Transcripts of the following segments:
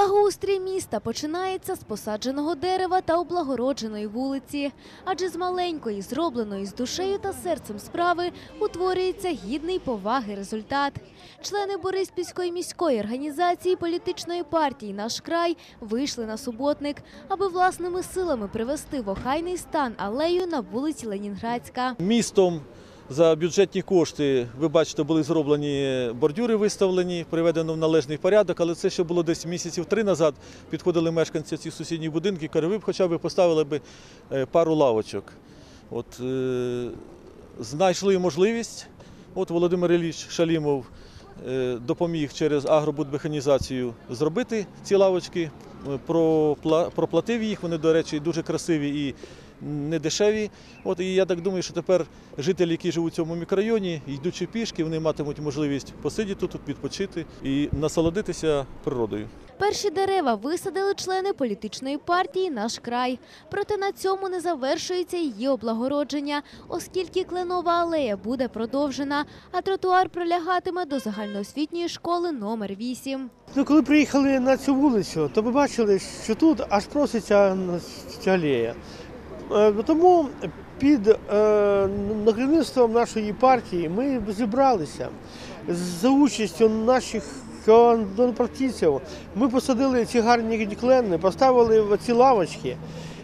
Благоустрій міста починається з посадженого дерева та облагородженої вулиці. Адже з маленької, зробленої з душею та серцем справи, утворюється гідний поваги результат. Члени Бориспільської міської організації політичної партії Наш край вийшли на суботник, аби власними силами привести в охайний стан алею на вулиці Ленінградська. Містом за бюджетні кошти, ви бачите, були зроблені бордюри виставлені, приведено в належний порядок, але це ще було десь місяців три назад. Підходили мешканці цих сусідніх будинків, кажуть, ви б хоча б поставили б е, пару лавочок. От, е, знайшли можливість. От Володимир Ілліч Шалімов е, допоміг через агробудмеханізацію зробити ці лавочки, проплатив їх. Вони, до речі, дуже красиві і не дешеві. От і я так думаю, що тепер жителі, які живуть у цьому мікрорайоні, йдучи пішки, вони матимуть можливість посидіти тут, відпочити і насолодитися природою. Перші дерева висадили члени політичної партії Наш край. Проте на цьому не завершується її облагородження, оскільки кленова алея буде продовжена, а тротуар пролягатиме до загальноосвітньої школи номер 8. Ну, коли приїхали на цю вулицю, то побачили, що тут аж проситься алея. Е, Тому під е, керівництвом нашої партії ми зібралися за участю наших партійців. Ми посадили ці гарні клени, поставили ці лавочки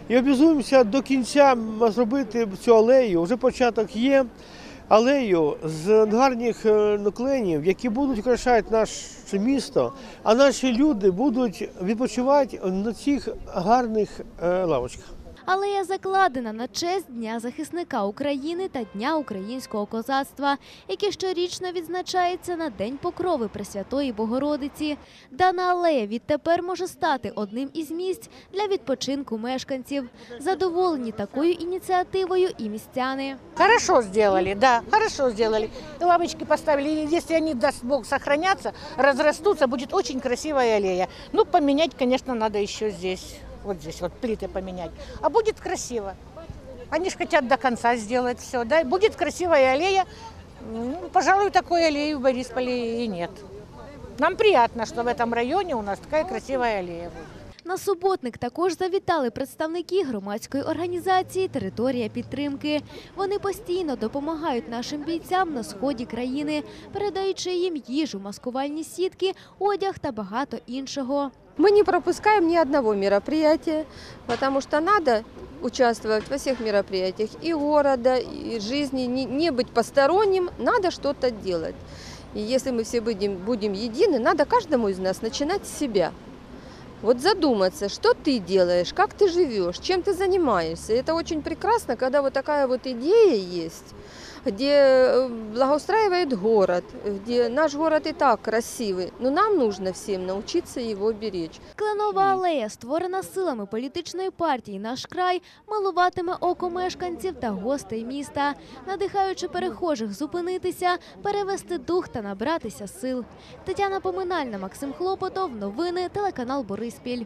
і обізуємося до кінця зробити цю алею. Вже початок є. Алею з гарних е, які будуть украшати наше місто, а наші люди будуть відпочивати на цих гарних е, лавочках. Алея закладена на честь Дня захисника України та Дня українського козацтва, який щорічно відзначається на День Покрови Пресвятої Богородиці. Дана алея відтепер може стати одним із місць для відпочинку мешканців. Задоволені такою ініціативою і містяни. Хорошо сделали, да, хорошо сделали. Лавочки поставили. И Если они, даст Бог, сохранятся, разрастутся, будет очень красивая аллея. Ну, поменять, конечно, надо еще здесь, вот здесь, вот плиты поменять. А будет красиво. Они же хотят до конца сделать все, да. Будет красивая аллея. Ну, пожалуй, такой аллеи в Борисполе и нет. Нам приятно, что в этом районе у нас такая красивая аллея будет. На суботник також завітали представники громадської організації Територія підтримки. Вони постійно допомагають нашим бійцям на сході країни, передаючи їм їжу, маскувальні сітки, одяг та багато іншого. Мы не пропускаем ни одного мероприятия, потому что надо участвовать во всех мероприятиях и города, и жизни, не, не быть посторонним, надо что-то делать. И если мы все будем, будем едины, надо каждому из нас начинать с себя. Вот задуматься, что ты делаешь, как ты живешь, чем ты занимаешься. Это очень прекрасно, когда вот такая вот идея есть, где благоустраивает город, где наш город и так красивый, но нам нужно всем научиться его беречь. Кленова алея, створена силами політичної партії Наш край, милуватиме око мешканців та гостей міста, надихаючи перехожих зупинитися, перевести дух та набратися сил. Тетяна Поминальна, Максим Хлопотов. Новини телеканал Бориспіль.